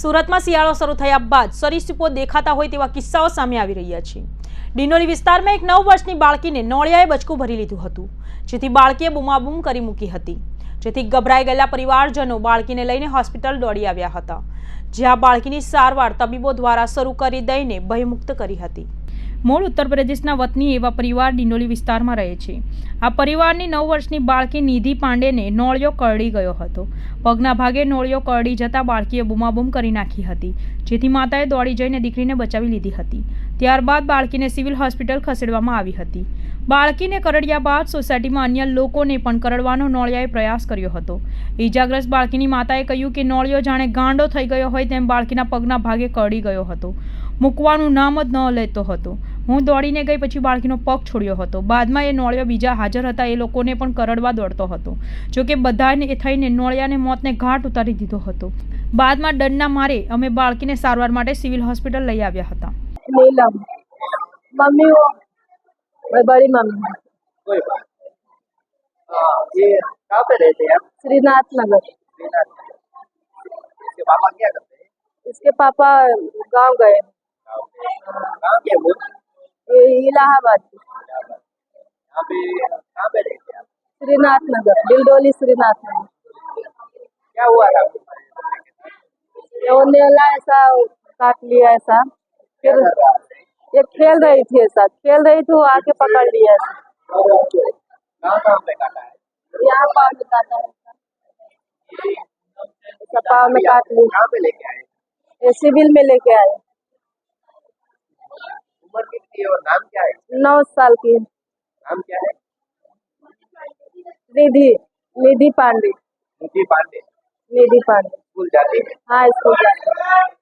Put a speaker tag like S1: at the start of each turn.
S1: સુરતમાં શિયાળો શરૂ થયા બાદ સરીસૃપો દેખાતા હોય તેવા કિસ્સાઓ સામે આવી રહ્યા છે. ડિનોલી વિસ્તારમાં એક નવ વર્ષની બાળકીને નોળિયાએ બચકું ભરી લીધું હતું, જેથી બાળકીએ બૂમાબૂમ કરી મૂકી હતી. જેથી ગભરાઈ ગયેલા પરિવારજનો બાળકીને લઈને હોસ્પિટલ દોડી આવ્યા હતા, જ્યાં બાળકીની સારવાર તબીબો દ્વારા શરૂ કરી દઈને ભયમુક્ત કરી હતી. મૂળ ઉત્તર પ્રદેશના વતની એવા પરિવાર ડિંડોલી વિસ્તારમાં રહે છે. આ પરિવારની નવ વર્ષની બાળકી નિધિ પાંડેને નોળિયો કરડી ગયો હતો. પગના ભાગે નોળિયો કરડી જતાં બાળકીએ બૂમાબૂમ કરી નાખી હતી, જેથી માતાએ દોડી જઈને દીકરીને બચાવી લીધી હતી. ત્યારબાદ બાળકીને સિવિલ હોસ્પિટલ ખસેડવામાં આવી હતી. બાળકીને કરડ્યા બાદ સોસાયટીમાં અન્ય લોકોને પણ કરડવાનો નોળિયાએ પ્રયાસ કર્યો હતો. ઈજાગ્રસ્ત બાળકીની માતાએ કહ્યું કે નોળિયો જાણે ગાંડો થઈ ગયો હોય તેમ બાળકીના પગના ભાગે કરડી ગયો હતો. મૂકવાનું નામ જ ન લેતો હતો. હું દોડીને ગઈ પછી બાળકીનો પગ છોડ્યો હતો બાદમાં એ નોળિયો બીજા હાજર હતા એ લોકોને પણ કરડવા દોડતો હતો જોકે બધાને થઈને નોળિયાને મોતને ઘાટ ઉતારી દીધો હતો બાદમાં દંડના મારે અમે બાળકીને સારવાર માટે સિવિલ હોસ્પિટલ લઈ આવ્યા હતા
S2: नीलम मम्मी वो मैं बड़ी मम्मी
S3: कोई बात नहीं। हाँ, ये कहाँ पे रहते हैं आप
S2: श्रीनाथ नगर
S3: श्रीनाथ में। इसके पापा क्या करते हैं
S2: इसके पापा गांव गए
S3: गाँव में। कहाँ के वो
S2: ये इलाहाबाद। श्रीनाथ नगर डिलडोली श्रीनाथ नगर
S3: क्या हुआ था
S2: तो नेला ऐसा काट लिया ऐसा फिर ये खेल रही थी ऐसा खेल रही थी वो आके पकड़ लिया ऐसा। यहाँ पाँव में काटा है। पाँव में काट लिया। ए सिविल में लेके आए।
S3: उम्र कितनी है और नाम क्या है
S2: नौ साल की
S3: नाम क्या है
S2: निधि निधि पांडे
S3: निधि पांडे
S2: निधि पांडे
S3: स्कूल जाती है
S2: हाँ इसको
S3: कितने दिन पढ़ती है